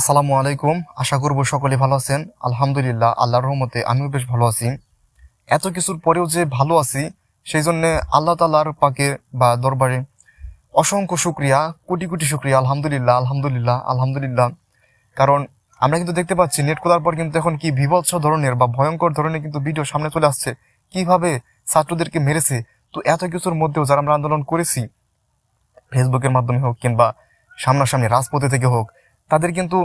আসসালামু আলাইকুম। আশা করব সকলে ভালো আছেন। আলহামদুলিল্লাহ, আল্লাহর রহমতে আমিও বেশ ভালো আছি। এত কিছুর পরেও যে ভালো আছি, সেই জন্য আল্লাহ তাল্লাহর পাকে বা দরবারে অসংখ্য শুক্রিয়া, কোটি কোটি শুক্রিয়া। আলহামদুলিল্লাহ আলহামদুলিল্লাহ আলহামদুলিল্লাহ। কারণ আমরা কিন্তু দেখতে পাচ্ছি, নেট খোলার পর কিন্তু এখন কি বিভৎস ধরনের বা ভয়ঙ্কর ধরনের কিন্তু ভিডিও সামনে চলে আসছে, কীভাবে ছাত্রদেরকে মেরেছে। তো এত কিছুর মধ্যেও যারা আমরা আন্দোলন করেছি ফেসবুকের মাধ্যমে হোক কিংবা সামনাসামনি রাজপথে থেকে হোক তাদের কিন্তু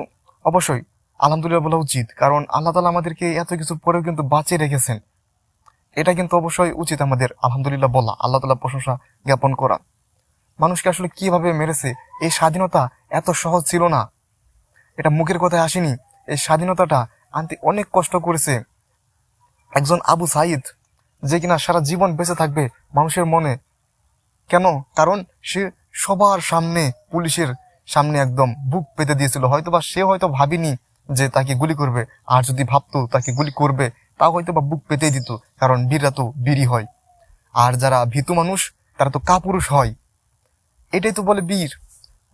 অবশ্যই আলহামদুলিল্লাহ বলা উচিত, কারণ আল্লাহ তালা আমাদেরকে এত কিছু পরেও কিন্তু বাঁচিয়ে রেখেছেন। এটা কিন্তু অবশ্যই উচিত আমাদের আলহামদুলিল্লাহ বলা, আল্লাহ তালা প্রশংসা জ্ঞাপন করা। মানুষকে আসলে কীভাবে মেরেছে, এই স্বাধীনতা এত সহজ ছিল না। এটা মুখের কথায় আসেনি, এই স্বাধীনতাটা আনতে অনেক কষ্ট করেছে। একজন আবু সাইদ, যে কিনা সারা জীবন বেঁচে থাকবে মানুষের মনে, কেন? কারণ সে সবার সামনে পুলিশের সামনে একদম বুক পেতে দিয়েছিল। হয়তো বা সে হয়তো ভাবিনি যে তাকে গুলি করবে। আর যদি ভাবতো তাকে গুলি করবে, তাও হয়তো বা বুক পেতেই দিত, কারণ বীররা তো বীরই হয়। আর যারা ভীতু মানুষ, তারা তো কাপুরুষ হয়। এটাই তো বলে বীর।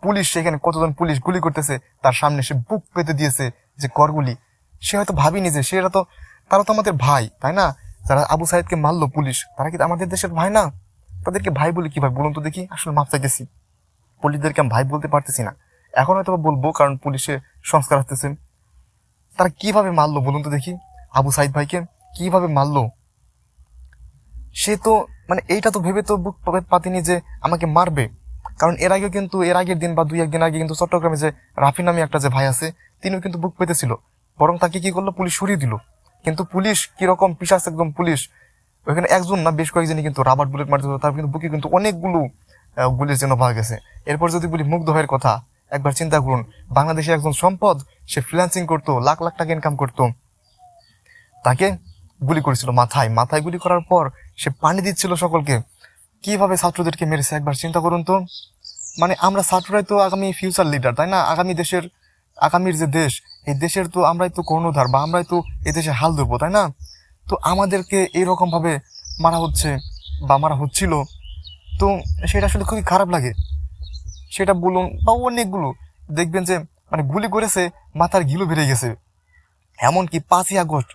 পুলিশ সেখানে কতজন পুলিশ গুলি করতেছে, তার সামনে সে বুক পেতে দিয়েছে যে করগুলি। সে হয়তো ভাবিনি যে সেটা তো, তারা তো আমাদের ভাই, তাই না? যারা আবু সাইদকে মারলো পুলিশ, তারা কি আমাদের দেশের ভাই না? তাদেরকে ভাই বলে কি ভাই বলুন তো দেখি, আসলে মাপ চাইতেছি। পুলিশদেরকে আমি ভাই বলতে পারতেছি না। এখন হয়তো বলব, কারণ পুলিশে সংস্কার আসতেছে তারা কীভাবে মারলো বলুন তো দেখি? আবু সাইদ ভাইকে কীভাবে মারলো? সে তো মানে এইটা তো ভেবে তো বুক পাতিনি যে আমাকে মারবে। কারণ এর আগে কিন্তু, এর আগের দিন বা দুই একদিন আগে কিন্তু চট্টগ্রামে যে রাফি নামে একটা যে ভাই আছে, তিনিও কিন্তু বুক পেতেছিল। বরং তাকে কি করল? পুলিশ সরিয়ে দিল। কিন্তু পুলিশ কীরকম পিসাস একদম পুলিশ ওইখানে একজন না বেশ কয়েকজনই কিন্তু রাবার বুলেট মারতে তার কিন্তু বুকে কিন্তু অনেকগুলো গুলির জন্য পাওয়া গেছে। এরপর যদি বলি মুগ্ধ ভাইয়ের কথা, একবার চিন্তা করুন, বাংলাদেশে একজন সম্পদ, সে ফ্রিল্যান্সিং করতো, লাখ লাখ টাকা ইনকাম করতো। তাকে গুলি করেছিল মাথায়। মাথায় গুলি করার পর সে পানি দিচ্ছিল সকলকে। কীভাবে ছাত্রদেরকে মেরেছে একবার চিন্তা করুন তো। মানে আমরা ছাত্ররাই তো আগামী ফিউচার লিডার তাই না? আগামী দেশের, আগামীর যে দেশ, এই দেশের তো আমরাই তো কর্ণধার বা আমরাই তো এই দেশে হাল ধরবো, তাই না? তো আমাদেরকে এইরকম ভাবে মারা হচ্ছে বা মারা হচ্ছিল। তো সেটা আসলে খুবই খারাপ লাগে। সেটা বলুন বা অনেকগুলো। দেখবেন যে মানে গুলি করেছে, মাথার গিলো বেড়ে গেছে। এমনকি পাঁচই আগস্ট,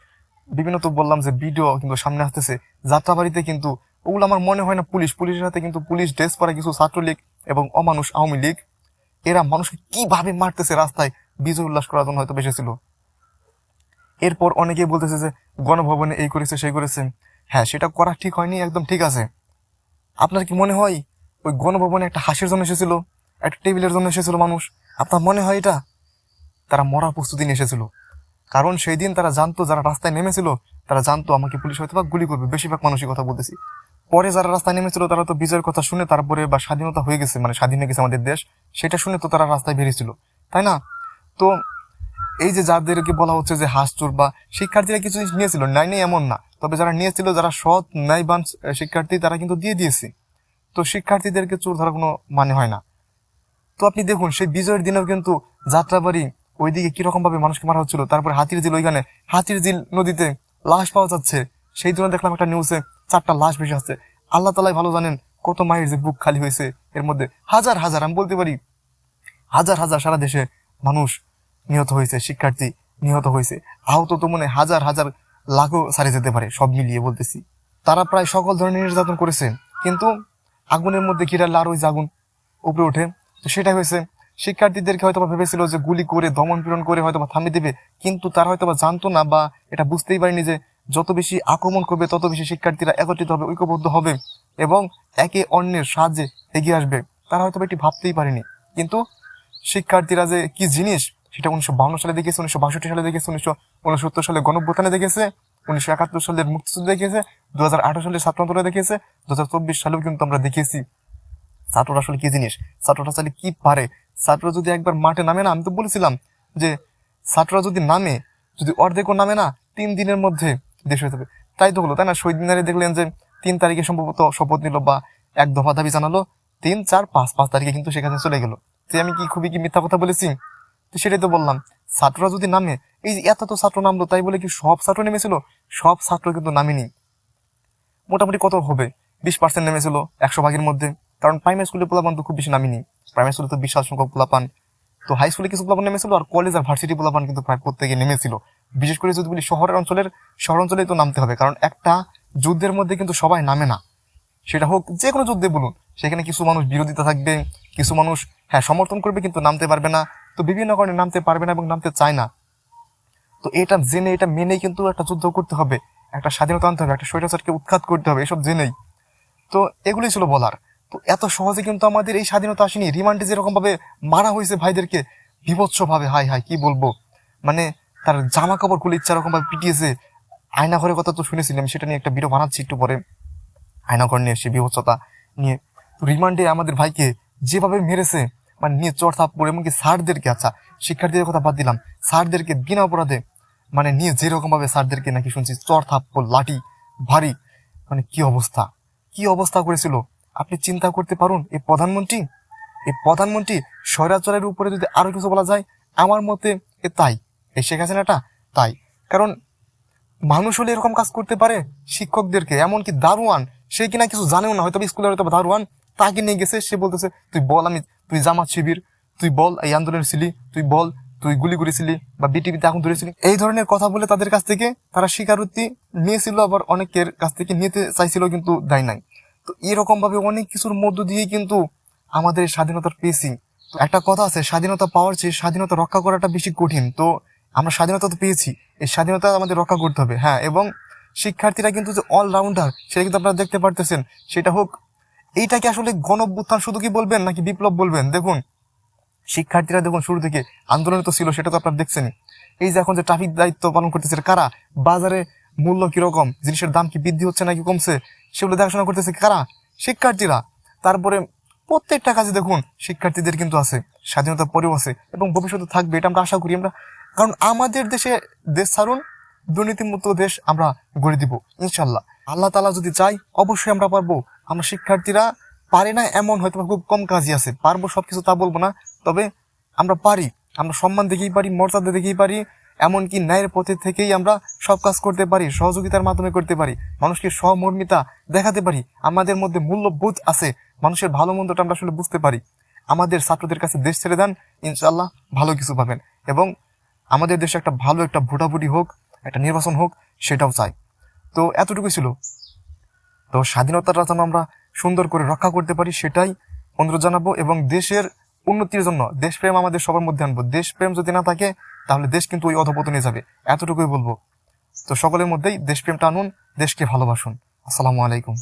বিভিন্ন তো বললাম যে ভিডিও কিন্তু সামনে আসতেছে, যাত্রাবাড়িতে কিন্তু ওগুলো আমার মনে হয় না পুলিশ। পুলিশের সাথে কিন্তু পুলিশ ড্রেস পরা কিছু ছাত্রলীগ এবং অমানুষ আওয়ামী লীগ, এরা মানুষকে কীভাবে মারতেছে রাস্তায়? বিজয় উল্লাস করার জন্য হয়তো বেসেছিল এরপর অনেকেই বলতেছে যে, গণভবনে এই করেছে, সেই করেছে। হ্যাঁ সেটা করা ঠিক হয়নি, একদম ঠিক আছে। আপনার কি মনে হয় ওই গণভবনে একটা হাসির জন্য এসেছিল? একটা টেবিলের জন্য এসেছিল মানুষ? আপনার মনে হয় এটা? তারা মরা প্রস্তুতি নিয়ে এসেছিল। কারণ সেই দিন তারা জানতো যারা রাস্তায় নেমেছিল, তারা জানতো আমাকে পুলিশ হয়তো বা গুলি করবে, বেশিরভাগ মানুষের কথা বলতেছি। পরে যারা রাস্তায় নেমেছিল, তারা তো বিজয়ের কথা শুনে তারপরে বা স্বাধীনতা হয়ে গেছে মানে স্বাধীন হয়ে গেছে আমাদের দেশ, সেটা শুনে তো তারা রাস্তায় বেরিয়েছিল। তাই না? তো এই যে যাদেরকে বলা হচ্ছে যে হাসচুর বা শিক্ষার্থীরা কিছু জিনিস নিয়েছিল, নাই নেই এমন না। তবে যারা নিয়েছিল, যারা সৎ, ন্যায়বান শিক্ষার্থী, তারা কিন্তু দিয়ে দিয়েছে। তো শিক্ষার্থীদেরকে চোর ধরার কোনো মানে হয় না। তো আপনি দেখুন, সেই বিজয়ের দিনেও কিন্তু যাত্রাবাড়ি ওইদিকে কীরকম ভাবে মানুষকে মারা হচ্ছিল, তারপরে হাতির ঝিল ওইখানে, হাতির ঝিল নদীতে লাশ পাওয়া যাচ্ছে। সেই জন্য দেখলাম একটা নিউজে চারটা লাশ ভেসে আসছে। আল্লাহ তালাই ভালো জানেন কত মায়ের যে বুক খালি হয়েছে এর মধ্যে। হাজার হাজার, আমি বলতে পারি, হাজার হাজার সারা দেশে মানুষ নিহত হয়েছে, শিক্ষার্থী নিহত হয়েছে। আহত তো মনে হাজার হাজার লাখও সারে যেতে পারে, সব মিলিয়ে বলতেছি। তারা প্রায় সকল ধরনের নির্যাতন করেছে, কিন্তু আগুনের মধ্যে কিরা লার ওই যে আগুন উপরে ওঠে? তো সেটা হয়েছে, শিক্ষার্থীদেরকে হয়তো ভেবেছিল যে গুলি করে, দমন পীড়ন করে হয়তো বা থামিয়ে দেবে, কিন্তু তারা হয়তো বা জানতো না বা এটা বুঝতেই পারেনি যে যত বেশি আক্রমণ করবে, তত বেশি শিক্ষার্থীরা একত্রিত হবে, ঐক্যবদ্ধ হবে এবং একে অন্যের সাহায্যে এগিয়ে আসবে। তারা হয়তো এটি ভাবতেই পারেনি, কিন্তু শিক্ষার্থীরা যে কি জিনিস সেটা উনিশশো বাউন্ন সালে দেখেছে, উনিশশো বাষট্টি সালে দেখেছে, উনিশশো উনসত্তর সালে গণভ্যুত্থানে দেখেছে, উনিশশো একাত্তর সালের মুক্তিযুদ্ধ দেখেছে দু হাজার আঠারো সালে ছাত্র দেখেছে দু হাজার চব্বিশ সালেও কিন্তু আমরা দেখেছি। ছাত্ররা আসলে কি জিনিস? ছাত্ররা আসলে কি পারে? ছাত্র যদি একবার মাঠে নামে না, আমি তো বলেছিলাম যে ছাত্ররা যদি নামে, যদি অর্ধেকও নামে না, তিন দিনের মধ্যে দেশ হয়ে যাবে। তাই তো হলো, তাই না? শহীদ মিনারে দেখলেন যে তিন তারিখে সম্ভবত শপথ নিল বা এক দফা দাবি জানালো, তিন, চার, পাঁচ পাঁচ তারিখে কিন্তু সেখানে চলে গেল। যে আমি কি খুবই কি মিথ্যা কথা বলেছি? তো সেটাই তো বললাম, ছাত্ররা যদি নামে, এই যে এত তো ছাত্র নামলো, তাই বলে কি সব ছাত্র নেমেছিল? সব ছাত্র কিন্তু নামেনি। মোটামুটি কত হবে? বিশ পার্সেন্ট নেমেছিল একশো ভাগের মধ্যে, কারণ প্রাইমারি স্কুলের পোলাপান তো খুব বেশি নামিনি। প্রাইমারি স্কুলে তো বিশাল সংখ্যক পোলাপান। তো হাই স্কুলে কিছু পোলাপান নেমেছিল আর কলেজ আর ভার্সিটি পোলাপান কিন্তু প্রায় প্রত্যেকে নেমেছিল। বিশেষ করে যদি বলি শহরের অঞ্চলের, শহর অঞ্চলেই তো নামতে হবে, কারণ একটা যুদ্ধের মধ্যে কিন্তু সবাই নামে না। সেটা হোক, যে কোনো যুদ্ধে বলুন, সেখানে কিছু মানুষ বিরোধিতা থাকবে, কিছু মানুষ হ্যাঁ সমর্থন করবে কিন্তু নামতে পারবে না। তো বিভিন্ন কারণে নামতে পারবে না এবং নামতে চায় না। তো এটা জেনে, এটা মেনেই কিন্তু একটা যুদ্ধ করতে হবে, একটা স্বাধীনতা আনতে হবে, একটা স্বৈরাচারকে উৎখাত করতে হবে, এসব জেনেই। তো এগুলোই ছিল বলার। তো এত সহজে কিন্তু আমাদের এই স্বাধীনতা আসেনি। রিমান্ডে যেরকম ভাবে মারা হয়েছে ভাইদেরকে বিভৎস ভাবে হাই হাই কি বলব? মানে তার জামা কাপড় খুলে ইচ্ছা রকম ভাবে পিটিয়েছে। আয়নাঘরের কথা তো শুনেছিলাম সেটা নিয়ে একটা ভিডিও বানাচ্ছি একটু পরে। আয়নাঘর নিয়ে সে বিভৎসতা নিয়ে। তো রিমান্ডে আমাদের ভাইকে যেভাবে মেরেছে মানে নিয়ে করে এমনকি স্যারদেরকে আচ্ছা শিক্ষার্থীদের কথা বাদ দিলাম, স্যারদেরকে বিনা অপরাধে মানে নিয়ে যেরকম ভাবে স্যারদেরকে নাকি শুনছি চড় থাপ্পড় লাঠি, ভারী মানে কি অবস্থা? কি অবস্থা করেছিল? আপনি চিন্তা করতে পারুন এই প্রধানমন্ত্রী এই প্রধানমন্ত্রী স্বৈরাচারের উপরে যদি আরও কিছু বলা যায়, আমার মতে এ তাই এই শেখ হাসিনাটা তাই। কারণ মানুষ হলে এরকম কাজ করতে পারে শিক্ষকদেরকে, এমনকি দারোয়ান, সে কিনা কিছু জানেও না, হয়তো স্কুলে হয়তো দারোয়ান তাকে নিয়ে গেছে, সে বলতেছে, তুই বল আমি, তুই জামাত শিবির, তুই বল এই আন্দোলনে ছিলি, তুই বল, তুই গুলি করেছিলি বা বিটিভিতে এখন ধরেছিলি। এই ধরনের কথা বলে তাদের কাছ থেকে তারা স্বীকারোক্তি নিয়েছিল, আবার অনেকের কাছ থেকে নিতে চাইছিল কিন্তু দেয় নাই। তো এরকম ভাবে অনেক কিছুর মধ্য দিয়ে কিন্তু আমাদের স্বাধীনতার পেয়েছি তো একটা কথা আছে, স্বাধীনতা পাওয়ার চেয়ে স্বাধীনতা রক্ষা করাটা বেশি কঠিন। তো আমরা স্বাধীনতা তো পেয়েছি, এই স্বাধীনতা আমাদের রক্ষা করতে হবে হ্যাঁ এবং শিক্ষার্থীরা কিন্তু যে অলরাউন্ডার সেটা কিন্তু আপনারা দেখতে পারতেছেন, সেটা হোক এইটাকে আসলে গণভ্যুত্থান শুধু কি বলবেন নাকি বিপ্লব বলবেন? দেখুন, শিক্ষার্থীরা দেখুন শুরু থেকে আন্দোলনে তো ছিল, সেটা তো আপনার দেখছেনই। এই যে এখন যে ট্রাফিক দায়িত্ব পালন করতেছে কারা? বাজারে মূল্য কীরকম জিনিসের দাম কি বৃদ্ধি হচ্ছে নাকি কমছে? সেগুলো দেখাশোনা করতেছে কারা? শিক্ষার্থীরা। তারপরে প্রত্যেকটা কাজে দেখুন, শিক্ষার্থীদের কিন্তু আছে, স্বাধীনতা পরেও আছে, এবং ভবিষ্যতে থাকবে, এটা আমরা আশা করি। আমরা, কারণ আমাদের দেশে দেশ ছাড়ুন, দুর্নীতিমুক্ত দেশ আমরা গড়ে দিব ইনশাল্লাহ আল্লাহ তালা যদি চাই অবশ্যই আমরা পারব। আমরা শিক্ষার্থীরা পারি না, এমন হয়তো খুব কম কাজই আছে। পারব সবকিছু তা বলব না, তবে আমরা পারি। আমরা সম্মান দেখেই পারি, মর্যাদা দেখেই পারি, এমনকি ন্যায়ের পথে থেকেই আমরা সব কাজ করতে পারি, সহযোগিতার মাধ্যমে করতে পারি, মানুষকে সহমর্মিতা দেখাতে পারি, আমাদের মধ্যে মূল্যবোধ আছে, মানুষের ভালো মন্দটা আমরা আসলে বুঝতে পারি। আমাদের ছাত্রদের কাছে দেশ ছেড়ে দেন ইনশাল্লাহ ভালো কিছু পাবেন এবং আমাদের দেশে একটা ভালো একটা ভোটাভুটি হোক, একটা নির্বাচন হোক, সেটাও চাই। তো এতটুকুই ছিল। তো স্বাধীনতাটা যেন আমরা সুন্দর করে রক্ষা করতে পারি, সেটাই অনুরোধ জানাব এবং দেশের উন্নতির জন্য দেশপ্রেম আমাদের সবার মধ্যে আনব। দেশপ্রেম যদি না থাকে, তাহলে দেশ কিন্তু ওই অধপতনে যাবে। এতটুকুই বলব। তো সকলের মধ্যেই দেশপ্রেমটা আনুন, দেশকে ভালোবাসুন। আসসালামু আলাইকুম।